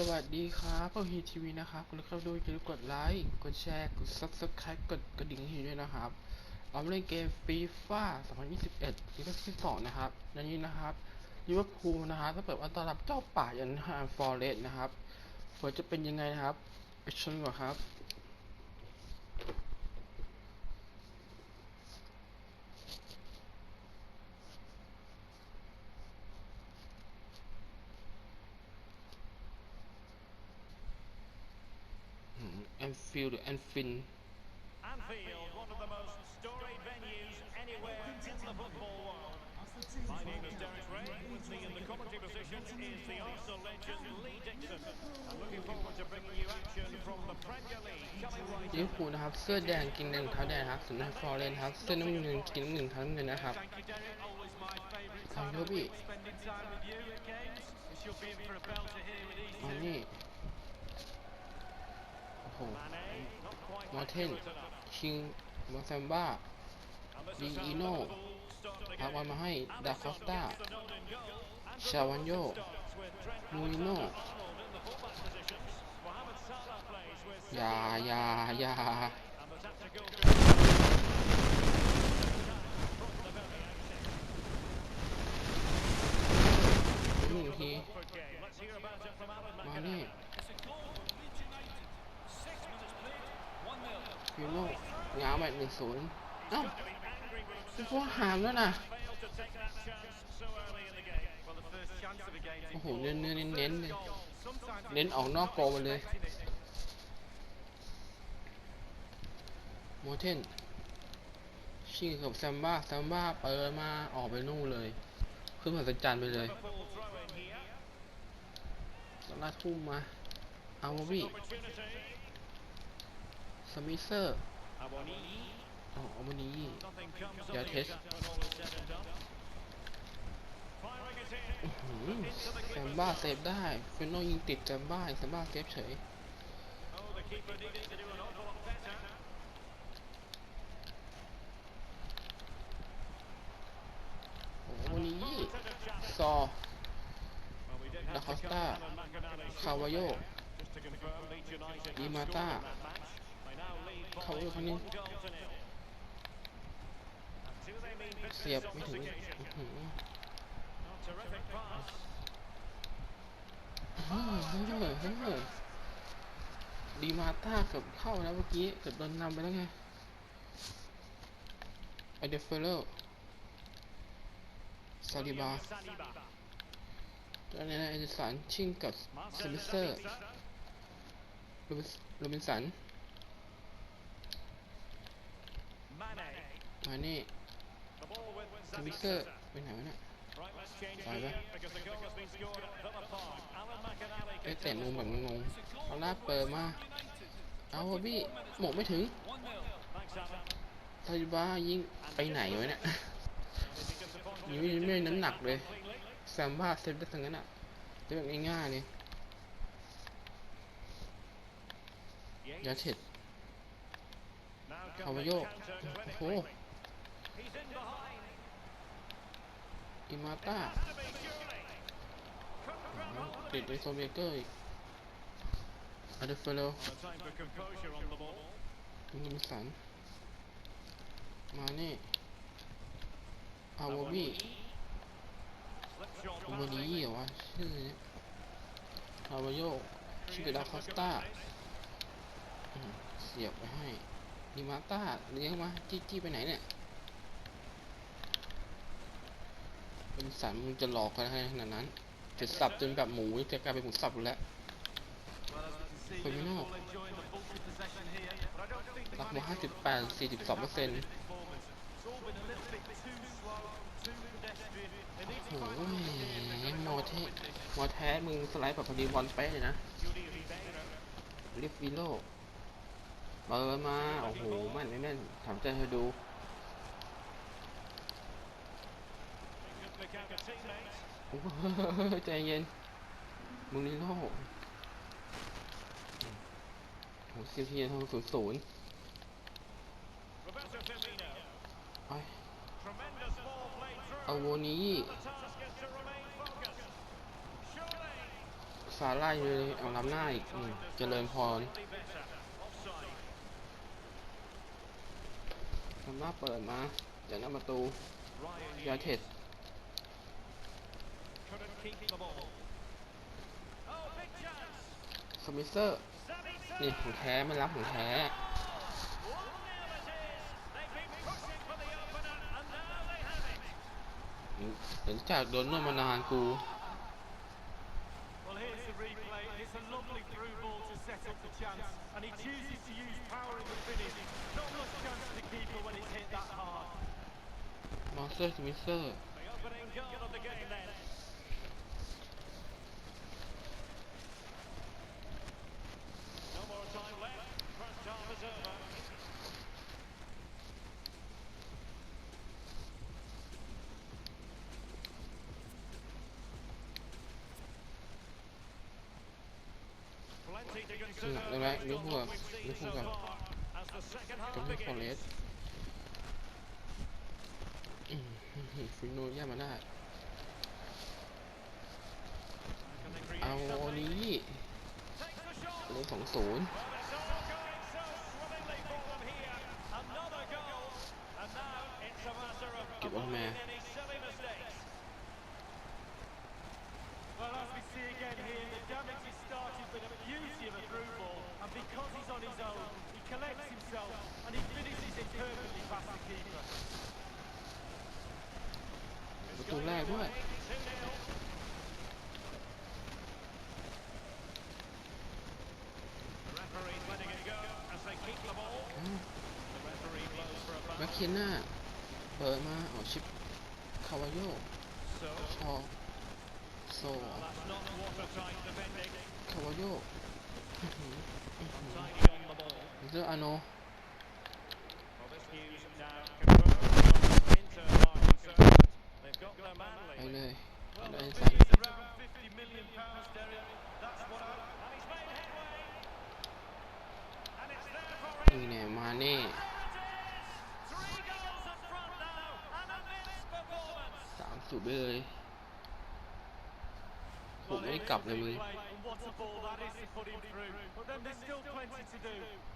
สวัสดีครับพ่อฮีทีวีนะครับกดเข้าดูอย่าลืมกดไลค์ กดแชร์ กดซับสไครต์กดกระดิ่งให้ด้วยนะครับเอาเล่นเกมฟีฟ่า2021ซีซ่ที่2นะครับในนี้นะครับยูเวอร์พูลนะครับ ถ้าเปิดอันตรับเจ้าป่าอย่างฮาร์ฟอร์เรสนะครับผลจะเป็นยังไงนะครับไปชมก่อนครับฟิลหรือแอนฟินลิเวอร์พูลนะครับเสื้อแดงกินแดงเท้าแดงครับสนวนฟอร์เรนครับเสื้อน้ำเงินกินน้ำเงินเท้าน้ำเงินนะครับทำเยอะพี่อันนี้โหมอเทนชิงมอแซมบ้าดีอีโน่พาบอลมาให้ ดาคอสตาชาวันโยมูริโน่ยายายาหนึ่งทีมานี่แมตช์หนึ่งศูนย์เอ้าพวกหามแล้วนะโอ้โห เน้น เน้น เน้นเ้นเน้น ออกนอกกรอบเลยโมเทน ชิงกับแซมบ้าแซมบ้าเปิดมา ออกไปนู่นเลย ขึ้นมาสัจจรนไปเลยลาทุ่มมา เอาบี้สมิเซอร์อาบอ่อวันนี้เดี๋ยวเทสแซมบ้าเซฟได้เฟนโนยิงติดแซมบ้าแซมบ้าเซฟเฉยโอ้โหนี้ซอดาคอสตาคาวาโยดีมาตาเขาอยู่คงนี้เสียบไม่ถึงเฮ้ยเฮ้ยเฮ้ยดีมาต้าเกือบเข้าแล้วเมื่อกี้ เกือบโดนนำไปแล้วไงไอเดฟเฟอร์เลซาลิบาตอนนี้นเอเดสันชิงกับสมิเซอร์ลูมินสันอันนี้ทวิเตอร์ไปไหนวะเนี่ยไปปะไอ้เตะมุมแบบงง เอาลาเปิดมา เอาพี่หมกไม่ถึงทายิบ้ายิงไปไหนวะเนี่ยยิงไม่ได้น้ำหนักเลยแซมบ้าเซฟได้ทั้งนั้นอ่ะเรื่องง่ายๆเลยยาเช็ดเอาไปโยกโอ้โหอิมาตาติดไปโซเบเกอร์อีกอาเดฟเฟลลนยิมสันมาเน่อาววีอานีเหรอวะชื่อเนี้ยอาวโยชิเกดาคอสตาเสียบไปให้นิมาตาเลี้ยงมาจี้จี้ไปไหนเนี่ยสารมึงจะหลอกกันให้ขนาดนั้นจะสับจนแบบหมูจะกลายเป็นหมูสับแล้วคนไม่นอกรับมาสสสิิบแปดี่บสองเปอร์เซ็นต์ โอ้ยมอเทมอแท้ มึงสไลด์แบบพอดีบอลเป๊ะเลยนะลิฟวิโลเปิดมา โอ้โหม่นแน่นถามใจเธอดูใจเย็น มึงนี่โลกโหเซียเทียนทองศูนย์ศูนย์ไปเอาโวนี้ซาร่าเลยเอาล้ำหน้าอีก เจริญพรทำหน้าเปิดมาเดี๋ยวหน้าประตู ยาเทดสมิเซอร์นี่ผูแท้ไม่รับผูแท้เห็นจากโดนนวดมานานกูมอนสเตอร์สมิเซอร์หนักเลยไหมลิฟว์ับลิฟว์กับกับลิฟอร์เรสฟิโนย่ามาน่าเอาอนี้ลบสองศูนย์เก็บออกมา Beauty of a through ball, and because he's on his own, he collects himself and he finishes it perfectly past the keeper. ประตูแรกด้วยแบ็คเคนหน้าเปิดมาออกชิปคาวาโยชอโซ caballo es itu ano ahí le ahí está Mane, Mane. up, then What a ball that is to through. But then there's still plenty to do.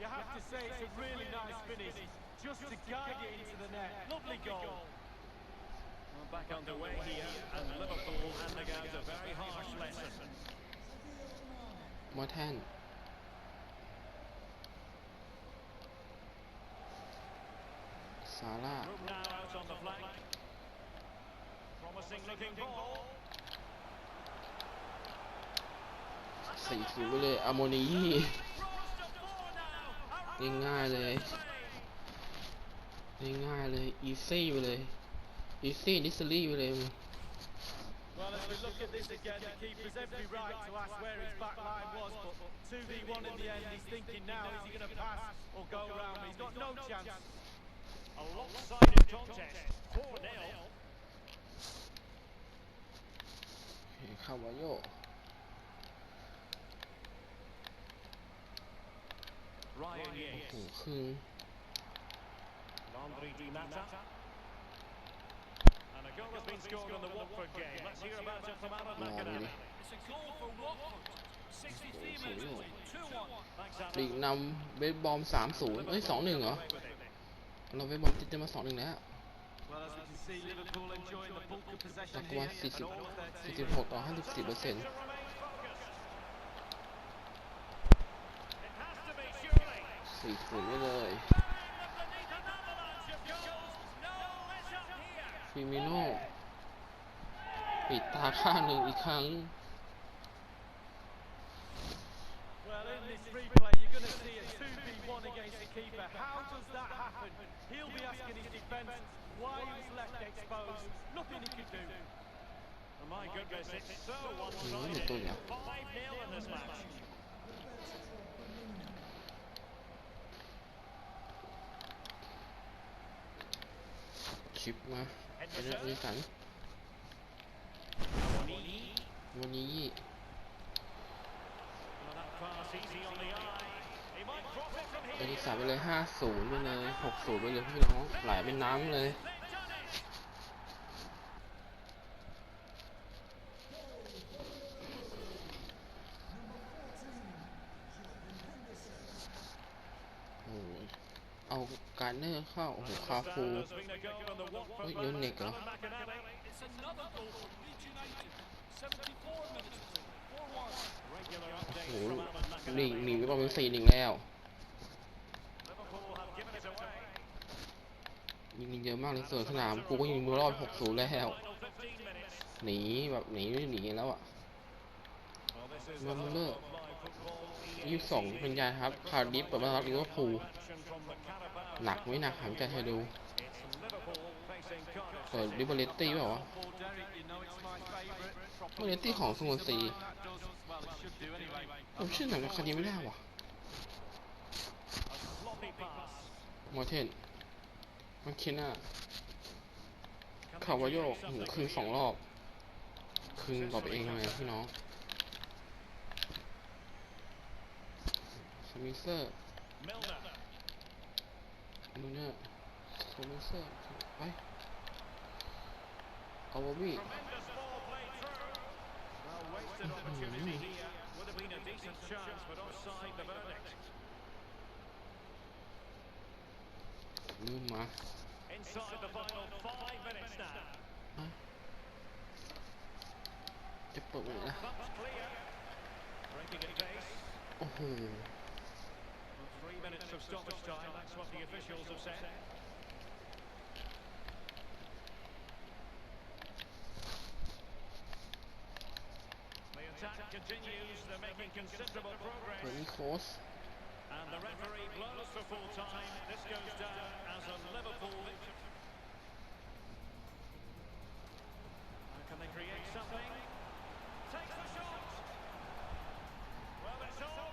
You have to say it's a really nice finish just to guide it into the net. Lovely goal. Well, back underway here, and Liverpool a very harsh lesson. What hand? Salah. Now out on the flank. Promising looking ball. สีสูเลยอะโมนีง่ายๆเลยง่ายๆเลยอีซี่ไปเลยอีซี่ดิสลี่ไปเลย Well, as we look at this again, the keeper's every right to ask where his back line was, but 2v1 in the end, he's thinking now, is he going to pass or go round? He's got no chance. A lopsided contest, 4-0. เข้ามาโย Ryan โอ้โห Yates. คือ Landry Di Matta. And a goal has been scored in the Watford game. Let's hear about it from Aaron No, McInerney. really. It's a goal for Watford. 63 minutes, 2-1. Thanks, ลีก Aaron. นำเบสบอมสามศูนย์เอ้ยสองหนึ่งเหรอเราเบสบอมติดจะมาสองหนึ่งแล้ว Well, as we can see, Liverpool enjoying the bulk of possession Like here. one And 60. all 13 46ต่อ54เปอร์เซ็นต์ To 4ตื่นไปเลยฟิมิโน่ปิดตาข้างหนึ่งอีกครั้งน้ออยตัวเนี่ยชิปมาเองนี้สันวันนี้เปนนนิสันไปเลยห้าศูนย์ไปเลยหกศูนย์ไปเลย พี่น้องไหลเป็นน้ำเลยการเนอร์เข้าโอ้โหคาฟูเฮ้ยยูนิคเหรอโอ้โหหนีหนีไปประมาณสี่หนึ่งแล้วยิงเยอะมากเลยส่วนสนามกูก็ยิงมือรอดหกศูนย์แล้วหนีแบบหนีหนีแล้วอ่ะมันเลอร์ยี่สองเป็นยาครับคาร์ดิฟแบบวมาลิเวอ่าพูลหนักไม่หนักหจะให้ดูเปิดดิบเลตตี้เปล่าวะดิบเลตตี้ของสมุนซีผมชื่อหนังคดีไม่ได้วะมอเทนมันคิน่ะา่าวโยกคืนสองรอบ คืนตอบเองเลยพี่น้องสมิเซอร์ do not pull this up. I, I will be. Wasted opportunity here would have been a decent chance, but offside the verdict. Inside the final five minutes now. Huh? Oh. minutes of stoppage time, that's what the officials have said. The attack continues, they're making considerable progress. Pretty close. And the referee blows for full time, this goes down as a Liverpool victory. Can they create something? Takes the shot! Well, it's all